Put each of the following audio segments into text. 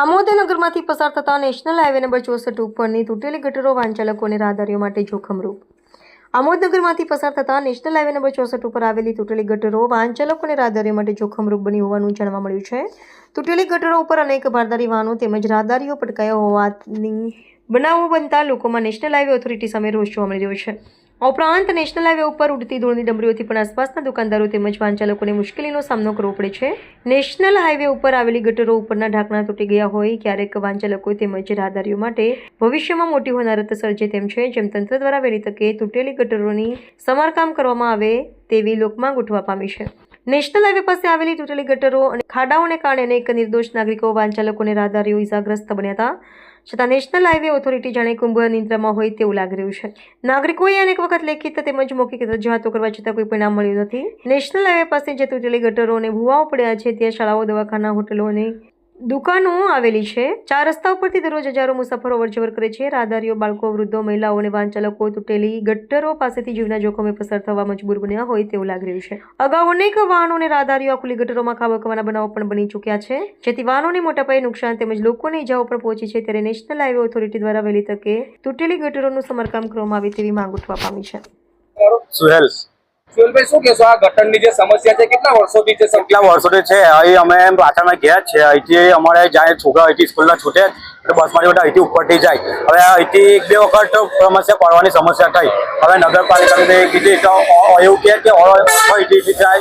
આમોદ નગરમાંથી પસાર થતા national highway number ચોસઠ ઉપરની તૂટેલી ગટરો વાહન ચાલકો રાહદારીઓ માટે જોખમરૂપ. આમોદનગરમાંથી પસાર થતા નેશનલ હાઈવે નંબર ચોસઠ ઉપર આવેલી તૂટેલી ગટરો વાહન ચાલકો રાહદારીઓ માટે જોખમરૂપ બની હોવાનું જાણવા મળ્યું છે. તૂટેલી ગટરો ઉપર અનેક ભારદારી વાહનો તેમજ રાહદારીઓ પટકાયા હોવાની બનાવો બનતા લોકોમાં નેશનલ હાઈવે ઓથોરિટી સામે રોષ જોવા મળી રહ્યો છે. આ ઉપરાંત નેશનલ હાઈવે ઉપર ઉડતી ધૂળની ડમરીઓથી પણ આસપાસના દુકાનદારો તેમજ વાહન ચાલકોને મુશ્કેલીનો સામનો કરવો પડે છે. નેશનલ હાઈવે ઉપર આવેલી ગટરો ઉપરના ઢાંકણા તૂટી ગયા હોય, ક્યારેક વાહન તેમજ રાહદારીઓ માટે ભવિષ્યમાં મોટી હોનારત સર્જે તેમ છે, જેમ તંત્ર દ્વારા વહેલી તકે તૂટેલી ગટરોની સમારકામ કરવામાં આવે તેવી લોકમાંગ ઉઠવા પામી છે. નેશનલ હાઈવે પાસે આવેલી તૂટેલી ગટરો અને ખાડાઓને કારણે અનેક નિર્દોષ નાગરિકો, વાહન રાહદારીઓ ઇજાગ્રસ્ત બન્યા હતા. છતાં નેશનલ હાઈવે ઓથોરિટી જાણે કુંભ નિંદ્રામાં હોય તેવું લાગી રહ્યું છે. નાગરિકોએ અનેક વખત લેખિત તેમજ મૌખિક રજૂઆતો કરવા છતાં કોઈ પરિણામ મળ્યું નથી. નેશનલ હાઈવે પાસે જે તૂટેલી ગટરો અને ભૂવાઓ પડ્યા છે, ત્યાં શાળાઓ, દવાખાના, હોટલો અને દુકાનો આવેલી છે. ચાર રસ્તા ઉપરથી દરરોજ હજારો મુસાફરો અવરજવર કરે છે. રાહદારીઓ, બાળકો, વૃદ્ધો, મહિલાઓ અને વાહન ચાલકો તૂટેલી ગટરો પાસેથી જીવના જોખમે પસાર થવા મજબૂર બન્યા હોય તેવું લાગી રહ્યું છે. અગાઉ અનેક વાહનો અને રાહદારીઓ આ ખુલ્લી ગટરોમાં ખાબકવાના બનાવો પણ બની ચૂક્યા છે. જેથી વાહનોને મોટા પાયે નુકસાન તેમજ લોકોને ઇજાઓ પણ પહોંચી છે ત્યારે નેશનલ હાઈવે ઓથોરિટી દ્વારા વહેલી તકે તૂટેલી ગટરોનું સમારકામ કરવામાં આવે તેવી માંગ ઉઠવા પામી છે. સુહેલ શું કહેશો? આ ગટરની જે સમસ્યા છે, કેટલા વર્ષોથી છે કેટલા વર્ષોથી છે? અહીં અમે પાછળમાં ગયા છે અહીંથી અમારે જાય છોકરા અહીંથી સ્કૂલના છૂટે એટલે બસમાંથી બધા અહીંથી ઉપરથી જાય. હવે અહીંથી એક બે વખત સમસ્યા પાડવાની સમસ્યા થઈ. હવે નગરપાલિકાને એવું કે અહીંથી જાય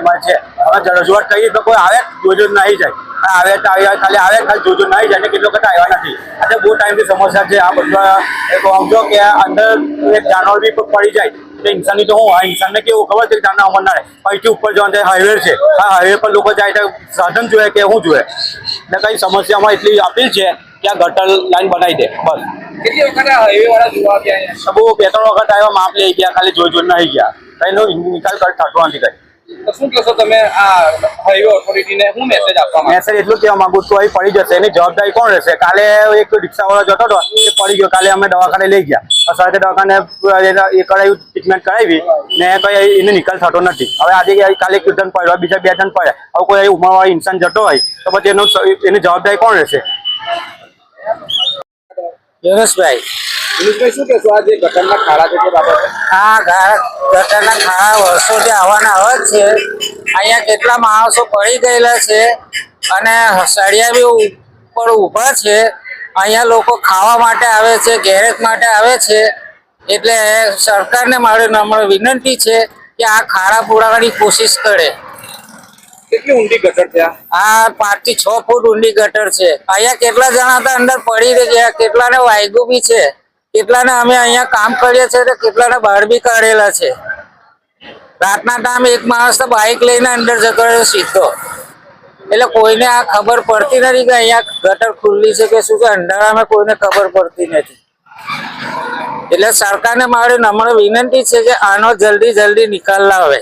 એમાં છે. હવે રજૂઆત કરીએ તો કોઈ આવે, જોજો નહીં જાય. આવે ખાલી આવે, ખાલી જોજો નહીં જાય કેટલો વખત આવ્યા નથી. આજે બહુ ટાઈમથી સમસ્યા છે. આ બધા સમજો કે અંદર એક જાનવર બી પડી જાય. એટલે ઇન્સાનની તો હું આ ઇન્સાનને કેવું ખબર છે કે જાનના અમર ના અહીંથી ઉપર જવાનું છે હાઈવે છે. આ હાઈવે પર લોકો જાય તો સાધન જોઈએ કે શું જોઈએ એટલે કઈ સમસ્યામાં એટલી આપેલ છે કે આ ગટર લાઈન બનાવી દે બસ. કેટલી વખત હાઈવે વાળા જોવા ગયા બહુ બે ત્રણ વખત આવ્યા માપ લઈ ગયા ખાલી જોઈ જોઈને આવી ગયા. કઈનો નિકાલ કર થતો નથી કઈ. શું કહેશો તમે આ હાઈવે ઓથોરિટીને શું મેસેજ આપવા માંગો? મેસેજ એટલું કહેવા માંગુ છું અહીં પડી જશે. એની જવાબદારી કોણ રહેશે? કાલે એક રિક્ષાવાળો જતો હતો એ પડી ગયો. કાલે અમે દવાખાને લઈ ગયા. સરકારી દવાખાને એ કરાયું ટ્રીટમેન્ટ કરાવી ને કઈ એને નિકાલ થતો નથી. હવે આજે કાલે એક જણ પડ્યો બીજા બે જણ પડ્યા. હવે કોઈ ઉંમરવાળો ઇન્સાન જતો હોય તો પછી એનો એની જવાબદારી કોણ રહેશે? યુનુસભાઈ દિનેશભાઈ શું કહેશો? આ જે ગટરના ખાડા છે તે બાબતે? આ ગટરના ખાડા વર્ષોથી આવવાના આવે જ છે. અહીંયા કેટલા માણસો પડી ગયેલા છે અને સળિયા બી ઉપર ઊભા છે. અહીંયા લોકો ખાવા માટે આવે છે ગેરેજ માટે આવે છે. એટલે સરકારને મારી નમ્ર વિનંતી છે કે આ ખાડા પુરાવાની કોશિશ કરે. કેટલી ઊંડી ગટર છે આ? આ પાંચથી છ ફૂટ ઊંડી ગટર છે. અહીંયા કેટલા જણા હતા અંદર પડી ગયા કેટલાને વાયગું બી છે. કેટલાને અમે અહીંયા કામ કરીએ છીએ તો કેટલાને બહાર બી કાઢેલા છે. રાતના ટાઈમ એક માણસ તો બાઇક લઈને અંદર જતો સીધો. એટલે કોઈને આ ખબર પડતી નથી કે અહીંયા ગટર ખુલ્લી છે કે શું છે, અંધારામાં કોઈને ખબર પડતી નથી. એટલે સરકારને મારી નમ્ર વિનંતી છે કે આનો જલ્દી જલ્દી નિકાલ લાવે.